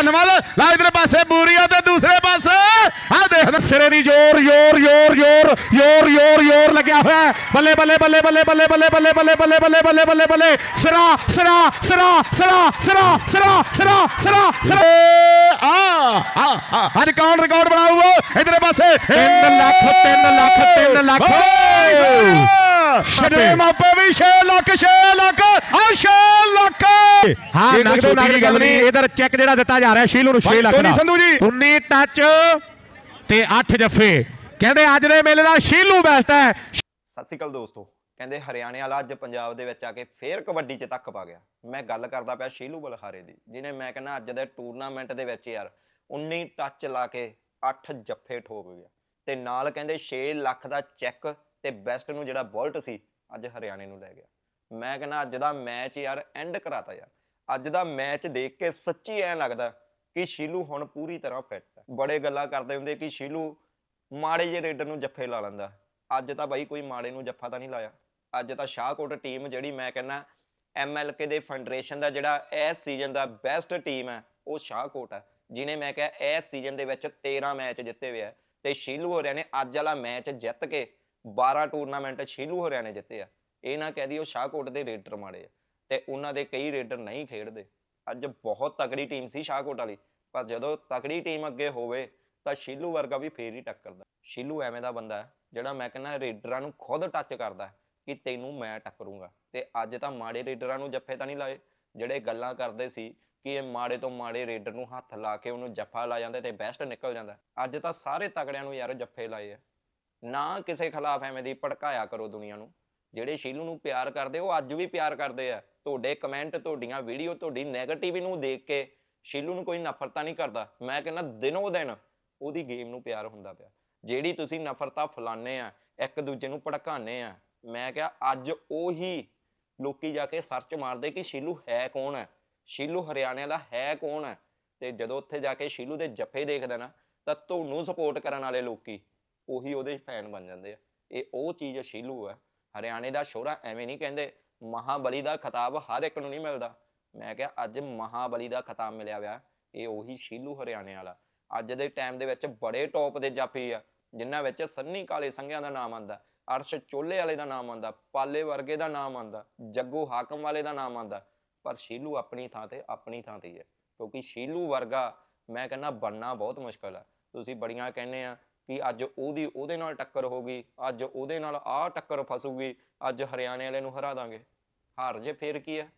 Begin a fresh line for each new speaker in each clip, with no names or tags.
ਧੰਨਵਾਦ ਲਾ ਇਧਰ ਪਾਸੇ ਬੂਰੀਆ ਤੇ ਦੂਸਰੇ ਪਾਸੇ ਆ ਦੇਖ ਸਿਰੇ ਦੀ ਜ਼ੋਰ ਜ਼ੋਰ ਜ਼ੋਰ ਜ਼ੋਰ ਜ਼ੋਰ ਜ਼ੋਰ ਜ਼ੋਰ ਲੱਗਿਆ ਹੋਇਆ ਹੈ। ਬੱਲੇ ਬੱਲੇ ਬੱਲੇ ਬੱਲੇ ਬੱਲੇ ਬੱਲੇ ਬੱਲੇ ਬੱਲੇ ਬੱਲੇ ਬੱਲੇ ਬੱਲੇ ਬੱਲੇ ਬੱਲੇ ਸਿਰਾ ਸਿਰਾ ਸਿਰਾ ਸਿਰਾ ਸਿਰਾ ਸਿਰਾ ਸਿਰਾ ਸਿਰਾ ਸਿਰਾ ਆ ਆ ਆ ਹਾਂ ਰਿਕਾਰਡ ਰਿਕਾਰਡ ਬਣਾਊ ਇਧਰ ਪਾਸੇ 3 ਲੱਖ 3 ਲੱਖ 3 ਲੱਖ ਸ਼ਰੇ ਮਾਪੇ ਵੀ 6 ਲੱਖ 6 ਲੱਖ ਆ 6 ਲੱਖ। ਹਾਂ ਨਗਦੋ
ਛੋਟੀ
ਨਗਦ ਗੱਲ ਨਹੀਂ। ਇਧਰ ਚੈੱਕ ਜਿਹੜਾ ਦਿੱਤਾ ਜਾ ਰਿਹਾ ਸ਼ੀਲੂ ਨੂੰ 6
ਭਾਈ
ਲੱਖ ਦਾ।
ਸੰਧੂ ਜੀ।
19 ਟੱਚ ਤੇ 8 ਜੱਫੇ। ਕਹਿੰਦੇ ਅੱਜ ਦੇ ਮੇਲੇ ਦਾ ਸ਼ੀਲੂ ਬੈਸਟ ਹੈ।
ਸਤਿ ਸ਼੍ਰੀ ਅਕਾਲ ਦੋਸਤੋ। ਕਹਿੰਦੇ ਹਰਿਆਣੇ ਵਾਲਾ ਅੱਜ ਪੰਜਾਬ ਦੇ ਵਿੱਚ ਆ ਕੇ ਫੇਰ ਕਬੱਡੀ 'ਚ ਤੱਕ ਪਾ ਗਿਆ। ਮੈਂ ਗੱਲ ਕਰਦਾ ਪਿਆ ਸ਼ੀਲੂ ਬਲਹਾਰੇ ਦੀ ਜਿਹਨੇ ਮੈਂ ਕਹਿੰਦਾ ਅੱਜ ਦੇ ਟੂਰਨਾਮੈਂਟ ਦੇ ਵਿੱਚ ਯਾਰ 19 ਟੱਚ ਲਾ ਕੇ 8 ਜੱਫੇ ਠੋਕ ਗਿਆ ਤੇ ਨਾਲ ਕਹਿੰਦੇ 6 ਲੱਖ ਦਾ ਚੈੱਕ ਤੇ ਬੈਸਟ ਨੂੰ ਜਿਹੜਾ ਬੋਲਟ ਸੀ, ਅੱਜ ਹਰਿਆਣੇ ਨੂੰ ਲੈ ਗਿਆ। ਮੈਂ ਕਹਿੰਦਾ, ਅੱਜ ਦਾ ਮੈਚ ਯਾਰ ਐਂਡ ਕਰਾਤਾ ਯਾਰ। ਅੱਜ ਦਾ ਮੈਚ ਦੇਖ ਕੇ ਸੱਚੀ ਐਂ ਲੱਗਦਾ ਕਿ ਸ਼ੀਲੂ ਹੁਣ ਪੂਰੀ ਤਰ੍ਹਾਂ ਫਿੱਟ ਹੈ। ਬੜੇ ਗੱਲਾਂ ਕਰਦੇ ਹੁੰਦੇ ਕਿ ਸ਼ੀਲੂ ਮਾੜੇ ਜਿਹੇ ਰੇਡਰ ਨੂੰ ਜੱਫੇ ਲਾ ਲੈਂਦਾ। ਅੱਜ ਤਾਂ ਬਾਈ ਕੋਈ ਮਾੜੇ ਨੂੰ ਜੱਫਾ ਤਾਂ ਨਹੀਂ ਲਾਇਆ। ਅੱਜ ਤਾਂ ਸ਼ਾਹਕੋਟ ਟੀਮ ਜਿਹੜੀ ਮੈਂ ਕਹਿੰਦਾ ਐਮਐਲਕੇ ਦੇ ਫੈਡਰੇਸ਼ਨ ਦਾ ਜਿਹੜਾ ਇਸ ਸੀਜ਼ਨ ਦਾ ਬੈਸਟ ਟੀਮ ਹੈ, ਉਹ ਸ਼ਾਹਕੋਟ ਹੈ। ਜਿਨੇ ਮੈਂ ਕਿਹਾ, ਇਸ ਸੀਜ਼ਨ ਦੇ ਵਿੱਚ 13 ਮੈਚ ਜਿੱਤੇ ਹੋਏ ਆ। ਤੇ ਸ਼ੀਲੂ ਹੋਰਿਆਂ ਨੇ ਅੱਜ ਵਾਲਾ ਮੈਚ ਜਿੱਤ ਕੇ 12 ਟੂਰਨਾਮੈਂਟ ਸ਼ੀਲੂ ਹਰਿਆਣੇ ਜਿੱਤੇ ਆ। ਇਹ ਨਾ ਕਹਿ ਦਿਓ ਸ਼ਾਹਕੋਟ ਦੇ ਰੇਡਰ ਮਾੜੇ ਆ ਤੇ ਉਹਨਾਂ ਦੇ ਕਈ ਰੇਡਰ ਨਹੀਂ ਖੇਡਦੇ। ਅੱਜ ਬਹੁਤ ਤਕੜੀ ਟੀਮ ਸੀ ਸ਼ਾਹਕੋਟ ਵਾਲੀ, ਪਰ ਜਦੋਂ ਤਕੜੀ ਟੀਮ ਅੱਗੇ ਹੋਵੇ ਤਾਂ ਸ਼ੀਲੂ ਵਰਗਾ ਵੀ ਫੇਰ ਹੀ ਟੱਕਰਦਾ। ਸ਼ੀਲੂ ਐਵੇਂ ਦਾ ਬੰਦਾ ਹੈ, ਜਿਹੜਾ ਮੈਂ ਕਹਿੰਦਾ ਰੇਡਰਾਂ ਨੂੰ ਖੁਦ ਟੱਚ ਕਰਦਾ ਕਿ ਤੈਨੂੰ ਮੈਂ ਟੱਕਰੂੰਗਾ ਤੇ ਅੱਜ ਤਾਂ ਮਾੜੇ ਰੇਡਰਾਂ ਨੂੰ ਜੱਫੇ ਤਾਂ ਨਹੀਂ ਲਾਏ, ਜਿਹੜੇ ਗੱਲਾਂ ਕਰਦੇ ਸੀ ਕਿ ਇਹ ਮਾੜੇ ਤੋਂ ਮਾੜੇ ਰੇਡਰ ਨੂੰ ਹੱਥ ਲਾ ਕੇ ਉਹਨੂੰ ਜੱਫਾ ਲਾ ਜਾਂਦਾ ਤੇ ਬੈਸਟ ਨਿਕਲ ਜਾਂਦਾ। ਅੱਜ ਤਾਂ ਸਾਰੇ ਤਕੜਿਆਂ ਨੂੰ ਯਾਰ ਜੱਫੇ ਲਾਏ ਆ। ਨਾ ਕਿਸੇ ਖਿਲਾਫ ਐਵੇਂ ਦੀ ਭੜਕਾਇਆ ਕਰੋ ਦੁਨੀਆ ਨੂੰ। ਜਿਹੜੇ ਸ਼ੀਲੂ ਨੂੰ ਪਿਆਰ ਕਰਦੇ, ਉਹ ਅੱਜ ਵੀ ਪਿਆਰ ਕਰਦੇ ਆ। ਤੁਹਾਡੇ ਕਮੈਂਟ ਤੁਹਾਡੀਆਂ ਵੀਡੀਓ ਤੁਹਾਡੀ 네ਗੇਟਿਵ ਨੂੰ ਦੇਖ ਕੇ ਸ਼ੀਲੂ ਨੂੰ ਕੋਈ ਨਫ਼ਰਤਾ ਨਹੀਂ ਕਰਦਾ। ਮੈਂ ਕਹਿੰਦਾ ਦਿਨੋ ਦਿਨ ਉਹਦੀ ਗੇਮ ਨੂੰ ਪਿਆਰ ਹੁੰਦਾ ਪਿਆ। ਜਿਹੜੀ ਤੁਸੀਂ ਨਫ਼ਰਤਾ ਫਲਾਣੇ ਆ, ਇੱਕ ਦੂਜੇ ਨੂੰ ਭੜਕਾਣੇ ਆ, ਮੈਂ ਕਿਹਾ ਅੱਜ ਉਹੀ ਲੋਕੀ ਜਾ ਕੇ ਸਰਚ ਮਾਰਦੇ ਕਿ ਸ਼ੀਲੂ ਹੈ ਕੌਣ ਹੈ? ਸ਼ੀਲੂ ਹਰਿਆਣੇ ਦਾ ਹੈ ਕੌਣ ਹੈ? ਤੇ ਜਦੋਂ ਉੱਥੇ ਜਾ ਕੇ ਸ਼ੀਲੂ ਦੇ ਜੱਫੇ ਦੇਖਦੇ ਨਾ, ਤਾਂ ਤੁਹਾਨੂੰ ਸਪੋਰਟ ਕਰਨ ਵਾਲੇ ਲੋਕੀ ਉਹੀ ਉਹਦੇ ਫੈਨ ਬਣ ਜਾਂਦੇ ਆ। ਇਹ ਉਹ ਚੀਜ਼ ਸ਼ੀਲੂ ਆ। ਹਰਿਆਣੇ ਦਾ ਸ਼ੋਹਰਾ ਐਵੇਂ ਨਹੀਂ ਕਹਿੰਦੇ, ਮਹਾਬਲੀ ਦਾ ਖਿਤਾਬ ਹਰ ਇੱਕ ਨੂੰ ਨਹੀਂ ਮਿਲਦਾ। ਮੈਂ ਕਿਹਾ, ਅੱਜ ਮਹਾਬਲੀ ਦਾ ਖਿਤਾਬ ਮਿਲਿਆ ਹੋਇਆ ਇਹ ਉਹੀ ਸ਼ੀਲੂ ਹਰਿਆਣੇ ਵਾਲਾ। ਅੱਜ ਦੇ ਟਾਈਮ ਦੇ ਵਿੱਚ ਬੜੇ ਟੌਪ ਦੇ ਜਾਫੀ ਆ, ਜਿਨ੍ਹਾਂ ਵਿੱਚ ਸੰਨੀ ਕਾਲੇ ਸੰਘਿਆਂ ਦਾ ਨਾਮ ਆਂਦਾ ਅਰਸ਼ ਚੋਲੇ ਵਾਲੇ ਦਾ ਨਾਮ ਆਂਦਾ ਪਾਲੇ ਵਰਗੇ ਦਾ ਨਾਮ ਆਂਦਾ ਜੱਗੂ ਹਾਕਮ ਵਾਲੇ ਦਾ ਨਾਮ ਆਂਦਾ ਪਰ ਸ਼ੀਲੂ ਆਪਣੀ ਥਾਂ ਤੇ ਆਪਣੀ ਥਾਂ ਤੇ ਹੀ ਹੈ ਕਿਉਂਕਿ ਸ਼ੀਲੂ ਵਰਗਾ, ਮੈਂ ਕਹਿੰਦਾ, ਬਣਨਾ ਬਹੁਤ ਮੁਸ਼ਕਲ ਆ। ਤੁਸੀਂ ਬੜੀਆਂ ਕਹਿੰਦੇ ਆ ਕਿ ਅੱਜ ਉਹਦੀ, ਉਹਦੇ ਨਾਲ ਟੱਕਰ ਹੋ ਗਈ, ਅੱਜ ਉਹਦੇ ਨਾਲ ਆਹ ਟੱਕਰ ਫਸੂਗੀ, ਅੱਜ ਹਰਿਆਣੇ ਵਾਲੇ ਨੂੰ ਹਰਾ ਦਾਂਗੇ। ਹਾਰ ਜੇ ਫੇਰ ਕੀ ਹੈ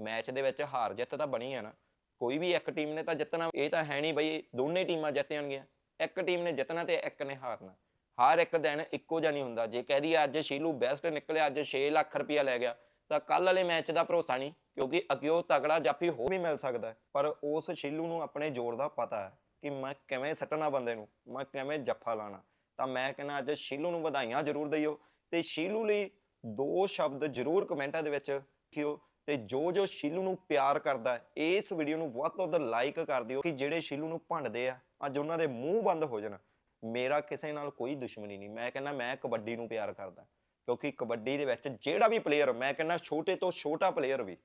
ਮੈਚ ਦੇ ਵਿੱਚ ਹਾਰ ਜਿੱਤ ਤਾਂ ਬਣੀ ਹੈ ਨਾ। ਕੋਈ ਵੀ ਇੱਕ ਟੀਮ ਨੇ ਤਾਂ ਜਿੱਤਣਾ, ਇਹ ਤਾਂ ਹੈ ਨਹੀਂ ਬਈ ਦੋਨੇ ਟੀਮਾਂ ਜਿੱਤ ਜਾਣਗੀਆਂ ਇੱਕ ਟੀਮ ਨੇ ਜਿੱਤਣਾ ਤੇ ਇੱਕ ਨੇ ਹਾਰਨਾ। ਹਰ ਇੱਕ ਦਿਨ ਇੱਕੋ ਜਿਹਾ ਨਹੀਂ ਹੁੰਦਾ। ਜੇ ਕਹਿ ਦਈਏ ਅੱਜ ਸ਼ੀਲੂ ਬੈਸਟ ਨਿਕਲਿਆ, ਅੱਜ 6 ਲੱਖ ਰੁਪਇਆ ਲੈ ਗਿਆ, ਤਾਂ ਕੱਲ ਵਾਲੇ ਮੈਚ ਦਾ ਭਰੋਸਾ ਨਹੀਂ, ਕਿਉਂਕਿ ਅਗਿਓ ਤਗੜਾ ਜਾਫੀ ਹੋ ਵੀ ਮਿਲ ਸਕਦਾ। ਪਰ ਉਸ ਸ਼ੀਲੂ ਨੂੰ ਆਪਣੇ ਜ਼ੋਰ ਦਾ ਪਤਾ ਹੈ। ਕਿ ਮੈਂ ਕਿਵੇਂ ਸੱਟਣਾ ਬੰਦੇ ਨੂੰ, ਮੈਂ ਕਿਵੇਂ ਜੱਫਾ ਲਾਣਾ। ਤਾਂ ਮੈਂ ਕਹਿੰਦਾ ਅੱਜ ਸ਼ੀਲੂ ਨੂੰ ਵਧਾਈਆਂ ਜ਼ਰੂਰ ਦਈਓ ਤੇ ਸ਼ੀਲੂ ਲਈ ਦੋ ਸ਼ਬਦ ਜ਼ਰੂਰ ਕਮੈਂਟਾਂ ਦੇ ਵਿੱਚ ਲਿਖਿਓ ਤੇ ਜੋ ਜੋ ਸ਼ੀਲੂ ਨੂੰ ਪਿਆਰ ਕਰਦਾ ਇਸ ਵੀਡੀਓ ਨੂੰ ਵੱਧ ਤੋਂ ਵੱਧ ਲਾਈਕ ਕਰ ਦਿਓ ਕਿ ਜਿਹੜੇ ਸ਼ੀਲੂ ਨੂੰ ਭੰਡਦੇ ਆ, ਅੱਜ ਉਹਨਾਂ ਦੇ ਮੂੰਹ ਬੰਦ ਹੋ ਜਾਣ। ਮੇਰਾ ਕਿਸੇ ਨਾਲ ਕੋਈ ਦੁਸ਼ਮਣੀ ਨਹੀਂ। ਮੈਂ ਕਹਿੰਦਾ ਮੈਂ ਕਬੱਡੀ ਨੂੰ ਪਿਆਰ ਕਰਦਾ, ਕਿਉਂਕਿ ਕਬੱਡੀ ਦੇ ਵਿੱਚ ਜਿਹੜਾ ਵੀ ਪਲੇਅਰ ਮੈਂ ਕਹਿੰਦਾ ਛੋਟੇ ਤੋਂ ਛੋਟਾ ਪਲੇਅਰ ਵੀ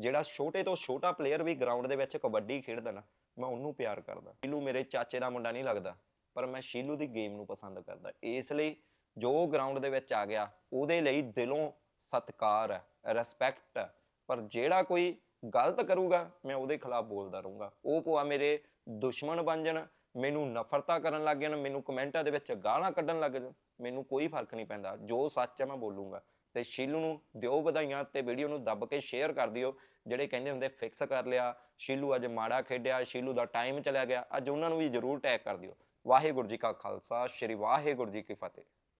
ਜਿਹੜਾ ਛੋਟੇ ਤੋਂ ਛੋਟਾ ਪਲੇਅਰ ਵੀ ਗਰਾਊਂਡ ਦੇ ਵਿੱਚ ਕਬੱਡੀ ਖੇਡਦਾ ਨਾ, ਮੈਂ ਉਹਨੂੰ ਪਿਆਰ ਕਰਦਾ। ਸ਼ੀਲੂ ਮੇਰੇ ਚਾਚੇ ਦਾ ਮੁੰਡਾ ਨਹੀਂ ਲੱਗਦਾ, ਪਰ ਮੈਂ ਸ਼ੀਲੂ ਦੀ ਗੇਮ ਨੂੰ ਪਸੰਦ ਕਰਦਾ। ਇਸ ਲਈ ਜੋ ਗਰਾਊਂਡ ਦੇ ਵਿੱਚ ਆ ਗਿਆ, ਉਹਦੇ ਲਈ ਦਿਲੋਂ ਸਤਿਕਾਰ ਹੈ ਰਿਸਪੈਕਟ ਹੈ। ਪਰ ਜਿਹੜਾ ਕੋਈ ਗਲਤ ਕਰੂਗਾ, ਮੈਂ ਉਹਦੇ ਖਿਲਾਫ ਬੋਲਦਾ ਰਹੂੰਗਾ। ਉਹ ਭਵਾ ਮੇਰੇ ਦੁਸ਼ਮਣ ਬਣ ਜਾਣ, ਮੈਨੂੰ ਨਫ਼ਰਤਾ ਕਰਨ ਲੱਗ ਜਾਣ, ਮੈਨੂੰ ਕਮੈਂਟਾਂ ਦੇ ਵਿੱਚ ਗਾਲਾਂ ਕੱਢਣ ਲੱਗ ਜਾਣ, ਮੈਨੂੰ ਕੋਈ ਫ਼ਰਕ ਨਹੀਂ ਪੈਂਦਾ। ਜੋ ਸੱਚ ਹੈ ਮੈਂ ਬੋਲੂੰਗਾ। ਤੇ ਸ਼ੀਲੂ ਨੂੰ ਦਿਓ ਵਧਾਈਆਂ ਤੇ ਵੀਡੀਓ ਨੂੰ ਦੱਬ ਕੇ ਸ਼ੇਅਰ ਕਰ ਦਿਓ, ਜਿਹੜੇ ਕਹਿੰਦੇ ਹੁੰਦੇ ਫਿਕਸ ਕਰ ਲਿਆ। ਸ਼ੀਲੂ ਅੱਜ ਮਾੜਾ ਖੇਡਿਆ, ਸ਼ੀਲੂ ਦਾ ਟਾਈਮ ਚਲਾ ਗਿਆ। ਅੱਜ ਉਹਨਾਂ ਨੂੰ ਵੀ ਜ਼ਰੂਰ ਟੈਗ ਕਰ ਦਿਓ। ਵਾਹਿਗੁਰੂ ਜੀ ਕਾ ਖਾਲਸਾ, ਸ਼੍ਰੀ ਵਾਹਿਗੁਰੂ ਜੀ ਕੀ ਫਤਿਹ।